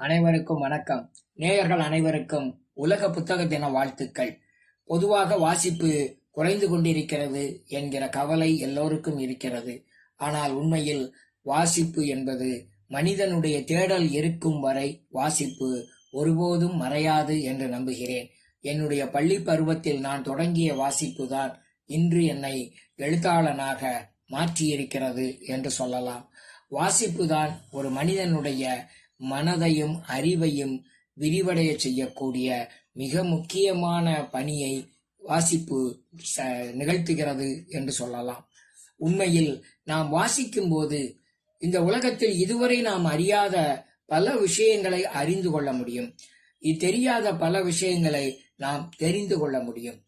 அனைவருக்கும் வணக்கம். நேயர்கள் அனைவருக்கும் உலக புத்தக தின வாழ்த்துக்கள். பொதுவாக வாசிப்பு குறைந்து கொண்டிருக்கிறது என்கிற கவலை எல்லோருக்கும் இருக்கிறது. ஆனால் உண்மையில் வாசிப்பு என்பது மனிதனுடைய தேடல் இருக்கும் வரை வாசிப்பு ஒருபோதும் மறையாது என்று நம்புகிறேன். என்னுடைய பள்ளி பருவத்தில் நான் தொடங்கிய வாசிப்பு தான் இன்று என்னை எழுத்தாளனாக மாற்றியிருக்கிறது என்று சொல்லலாம். வாசிப்பு தான் ஒரு மனிதனுடைய மனதையும் அறிவையும் விரிவடைய செய்யக்கூடிய மிக முக்கியமான பணியை வாசிப்பு ச- நிகழ்த்துகிறது என்று சொல்லலாம். உண்மையில் நாம் வாசிக்கும் போது இந்த உலகத்தில் இதுவரை நாம் அறியாத பல விஷயங்களை அறிந்து கொள்ள முடியும். இது தெரியாத பல விஷயங்களை நாம் தெரிந்து கொள்ள முடியும்.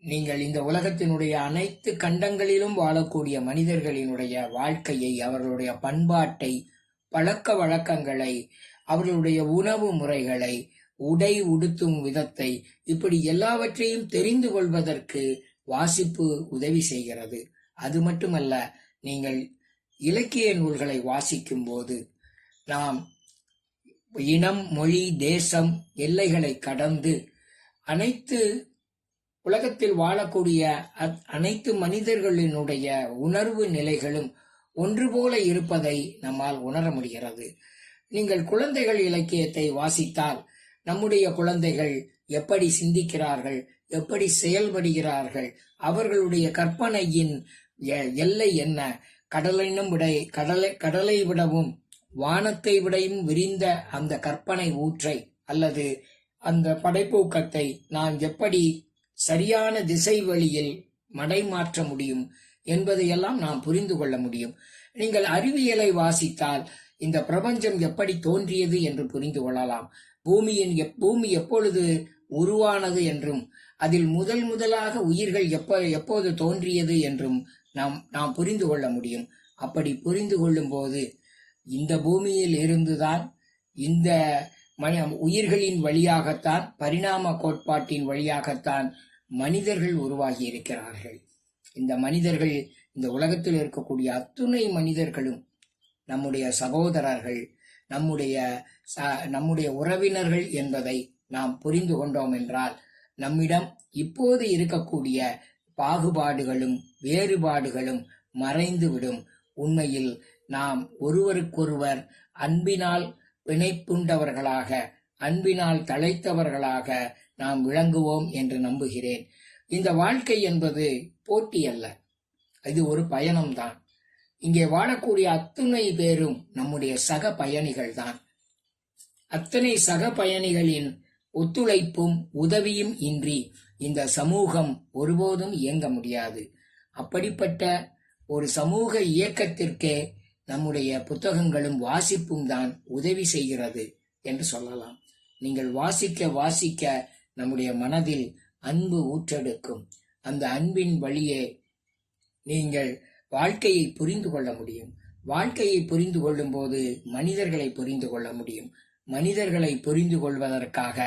நீங்கள் இந்த உலகத்தினுடைய அனைத்து கண்டங்களிலும் வாழக்கூடிய மனிதர்களினுடைய வாழ்க்கையை அவர்களுடைய பண்பாட்டை பழக்க வழக்கங்களை அவர்களுடைய உணவு முறைகளை உடை உடுத்தும் விதத்தை இப்படி எல்லாவற்றையும் தெரிந்து கொள்வதற்கு வாசிப்பு உதவி செய்கிறது. அது மட்டுமல்ல நீங்கள் இலக்கிய நூல்களை வாசிக்கும் போது நாம் இனம் மொழி தேசம் எல்லைகளை கடந்து அனைத்து உலகத்தில் வாழக்கூடிய அனைத்து மனிதர்களினுடைய உணர்வு நிலைகளும் ஒன்று போல இருப்பதை நம்மால் உணர முடிகிறது. நீங்கள் குழந்தைகள் இலக்கியத்தை வாசித்தால் நம்முடைய குழந்தைகள் எப்படி சிந்திக்கிறார்கள் எப்படி செயல்படுகிறார்கள் அவர்களுடைய கற்பனையின் எ- எல்லை என்ன? கடலினும் விட கடலை கடலை விடவும் வானத்தை விடையும் விரிந்த அந்த கற்பனை ஊற்றை அல்லது அந்த படைப்பூக்கத்தை நாம் எப்படி சரியான திசை வழியில் மடைமாற்ற முடியும்? என்பதையெல்லாம் நாம் புரிந்து கொள்ள முடியும். நீங்கள் அறிவியலை வாசித்தால் இந்த பிரபஞ்சம் எப்படி தோன்றியது என்று புரிந்து கொள்ளலாம். பூமியின் எப்- பூமி எப்பொழுது உருவானது என்றும் அதில் முதல் முதலாக உயிர்கள் எப்ப எப்போது தோன்றியது என்றும் நாம் நாம் புரிந்து கொள்ள முடியும். அப்படி புரிந்து கொள்ளும் போது இந்த பூமியில் இருந்துதான் இந்த மனி உயிர்களின் வழியாகத்தான் பரிணாம கோட்பாட்டின் வழியாகத்தான் மனிதர்கள் உருவாகி இருக்கிறார்கள். இந்த மனிதர்கள் இந்த உலகத்தில் இருக்கக்கூடிய அத்துணை மனிதர்களும் நம்முடைய சகோதரர்கள் நம்முடைய ச- நம்முடைய உறவினர்கள் என்பதை நாம் புரிந்து கொண்டோம் என்றால் நம்மிடம் இப்போது இருக்கக்கூடிய பாகுபாடுகளும் வேறுபாடுகளும் மறைந்துவிடும். உண்மையில் நாம் ஒருவருக்கொருவர் அன்பினால் பிணைப்புண்டவர்களாக அன்பினால் தழைத்தவர்களாக நாம் விளங்குவோம் என்று நம்புகிறேன். இந்த வாழ்க்கை என்பது போட்டி அல்ல. இது ஒரு பயணம்தான். இங்கே வாழக்கூடிய அத்துணை பேரும் நம்முடைய சக பயணிகள் தான். அத்தனை சக பயணிகளின் ஒத்துழைப்பும் உதவியும் இன்றி இந்த சமூகம் ஒருபோதும் இயங்க முடியாது. அப்படிப்பட்ட ஒரு சமூக இயக்கத்திற்கே நம்முடைய புத்தகங்களும் வாசிப்பும் தான் உதவி செய்கிறது என்று சொல்லலாம். நீங்கள் வாசிக்க வாசிக்க நம்முடைய மனதில் அன்பு ஊற்றெடுக்கும். அந்த அன்பின் வழியே நீங்கள் வாழ்க்கையை புரிந்து கொள்ள முடியும். வாழ்க்கையை புரிந்து கொள்ளும் போது மனிதர்களை புரிந்து கொள்ள முடியும். மனிதர்களை புரிந்து கொள்வதற்காக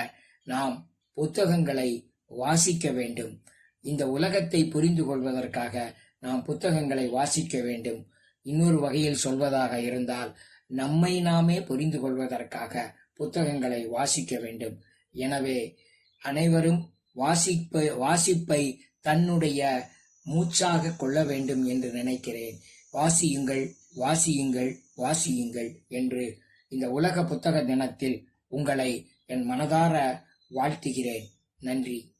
நாம் புத்தகங்களை வாசிக்க வேண்டும். இந்த உலகத்தை புரிந்து கொள்வதற்காக நாம் புத்தகங்களை வாசிக்க வேண்டும். இன்னொரு வகையில் சொல்வதாக இருந்தால் நம்மை நாமே புரிந்து கொள்வதற்காக புத்தகங்களை வாசிக்க வேண்டும். எனவே அனைவரும் வாசிப்பை வாசிப்பை தன்னுடைய மூச்சாக கொள்ள வேண்டும் என்று நினைக்கிறேன். வாசியுங்கள் வாசியுங்கள் வாசியுங்கள் என்று இந்த உலக புத்தக தினத்தில் உங்களை என் மனதார வாழ்த்துகிறேன். நன்றி.